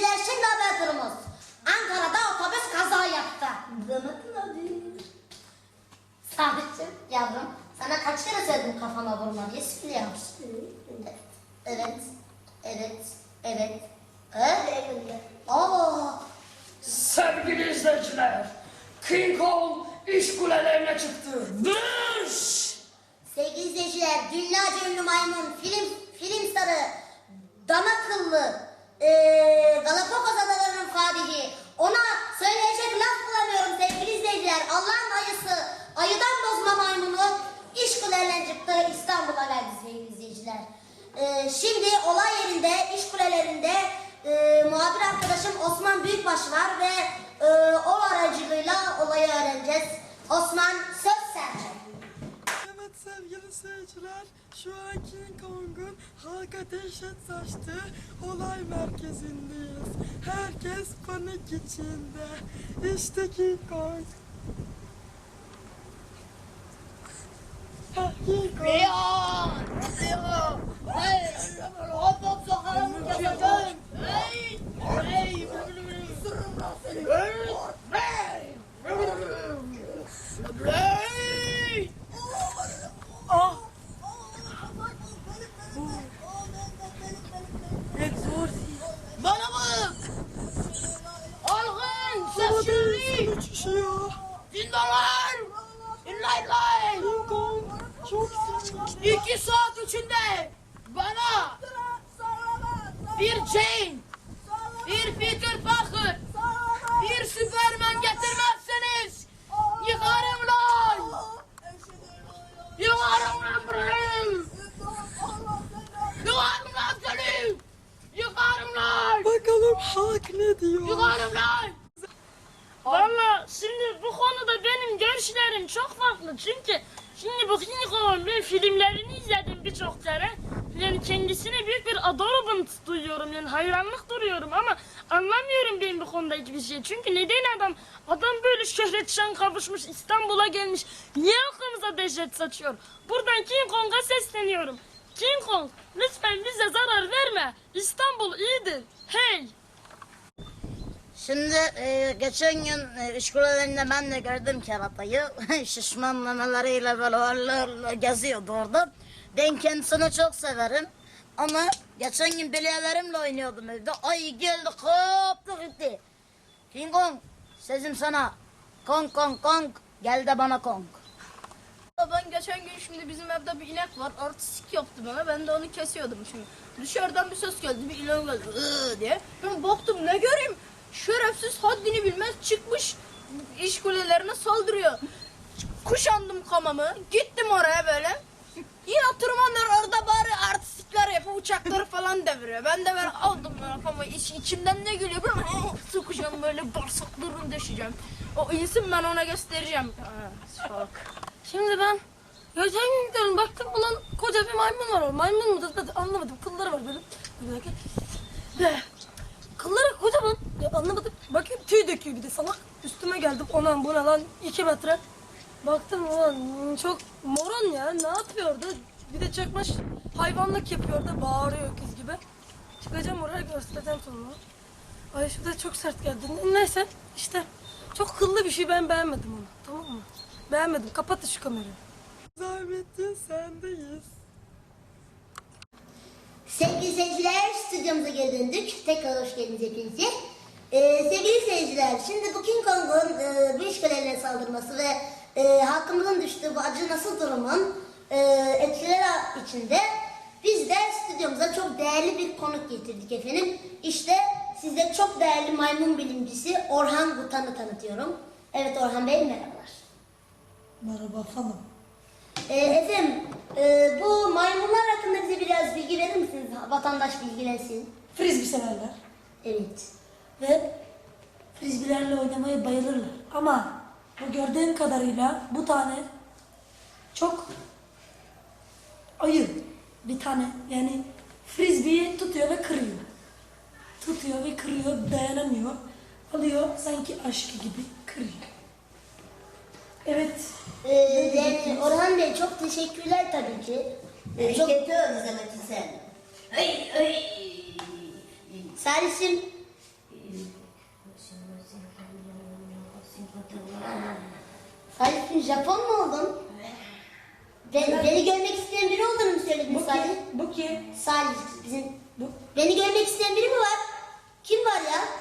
Seyirciler şimdi haber durumuz. Ankara'da otobüs kaza yaptı. Zanatın adı. Sabitçim yavrum sana kaç kere söyledim kafama vurma diye siliyorsun. Evet. Evet. Evet. Evet. evet. Aa. Sevgili izleyiciler. King Kong işgulelerine çıktı. Dış! Sevgili izleyiciler, dünyaca ünlü maymun, film, film sarı, dana kıllı, eee Galapagos adalarının fadihi. Ona söyleyecek laf bulamıyorum sevgili izleyiciler. Allah'ın ayısı, ayıdan bozma maymunu iş kulelerine çıktı, İstanbul'a geldi sevgili izleyiciler. Eee, şimdi olay yerinde, iş kulelerinde eee muhabir arkadaşım Osman Büyükbaş var ve eee, o aracılığıyla olayı öğreneceğiz. Osman sevgili seyirciler, şu an King Kong'un halka dehşet saçtığı olay merkezindeyiz. Herkes panik içinde. İşte King Kong. King Kong. Leon! Leon! Hey! Hop hop sokarım keseceğim! Hey! Hey! Isırırım lan seni! Hey! Hey! Hey! Ah! Exorcist. Bana bak! Algın! Sesçilik! Uçuşuyor. King Kong çok. İki saat içinde bana bir Jane, bir Peter Parker, bir Superman getirmezseniz yıkarım lan! Yıkarım lan burayı! Yıkarım lan seni! Yıkarım lan! Bakalım halk ne diyor? Yıkarım lan! Valla şimdi bu konuda benim görüşlerim çok farklı. Çünkü şimdi bu King Kong'un ben filmlerini izledim birçok kere. Yani kendisine büyük bir adorable duyuyorum. Yani hayranlık duyuyorum ama anlamıyorum ben bu konuda hiçbir şey. Çünkü neden adam adam böyle şöhret şan kavuşmuş İstanbul'a gelmiş. Niye halkımıza dehşet saçıyor? Buradan King Kong'a sesleniyorum. King Kong lütfen bize zarar verme. İstanbul iyidir. Hey! Şimdi e, geçen gün e, kulelerinde ben de gördüm keratayı. Şişman memeleriyle böyle hırlı geziyordu orada. Ben kendisini çok severim. Ama geçen gün bilyelerimle oynuyordum evde. Ay geldi koptu gitti. King Kong sözüm sana. Kong Kong Kong gel de bana Kong. Ben geçen gün şimdi bizim evde bir inek var. Artistik yaptı bana. Ben de onu kesiyordum şimdi. Dışarıdan bir ses geldi. Bir inek geldi. "Iı" diye. Ben baktım ne göreyim. İş kulelerine saldırıyor. Kuşandım kamamı. Gittim oraya böyle. Yine tırmanıyor orada bari artistlikler yapıp uçakları falan deviriyor. Ben de böyle aldım böyle kafayı. İç, içimden ne geliyor? Böyle sıkacağım böyle bağırsaklarını deşeceğim. O insin ben ona göstereceğim. Şok. Şimdi ben gün gidiyorum baktım ulan koca bir maymun var orada. Maymun dedi anlamadım. Kılları var böyle. Böyle kılları kocaman. Ya anlamadım. Bakayım tüy döküyor bir de salak. Üstüme geldim ona buna lan iki metre. Baktım ulan çok moron ya ne yapıyordu? Bir de çakmış hayvanlık yapıyor da bağırıyor öküz gibi. Çıkacağım oraya göstereceğim sonra. Ay şu da çok sert geldi. Neyse işte çok kıllı bir şey ben beğenmedim onu. Tamam mı? Beğenmedim. Kapat şu kamerayı. Zahmettin sendeyiz. Sevgili seyirciler, stüdyomuza geri döndük. Tekrar hoş geldiniz hepinize. Ee, sevgili seyirciler, şimdi bu King Kong'un e, bu işgalerine saldırması ve e, halkımızın düştüğü bu acınası durumun e, etkileri içinde biz de stüdyomuza çok değerli bir konuk getirdik efendim. İşte size çok değerli maymun bilimcisi Orhan Gutan'ı tanıtıyorum. Evet Orhan Bey merhabalar. Merhaba hanım. Ee, efendim, e, bu maymunlar hakkında bize biraz bilgi? Vatandaş bilgilensin. Frisbee severler Evet. ve frisbeelerle oynamaya bayılırlar. Ama bu gördüğüm kadarıyla bu tane çok ayı bir tane yani frisbee'yi tutuyor ve kırıyor. Tutuyor ve kırıyor, dayanamıyor. Alıyor sanki aşkı gibi kırıyor. Evet. Ee, yani Orhan Bey çok teşekkürler tabii ki. Ee, çok... izlemek sen. Ay ay. Sensin. Sensin Japon mu oldun? Be ben... Beni görmek isteyen biri olduğunu mu söyledin bu Salih? Kim? Bu kim? Salih bizim. Bu. Beni görmek isteyen biri mi var? Kim var ya?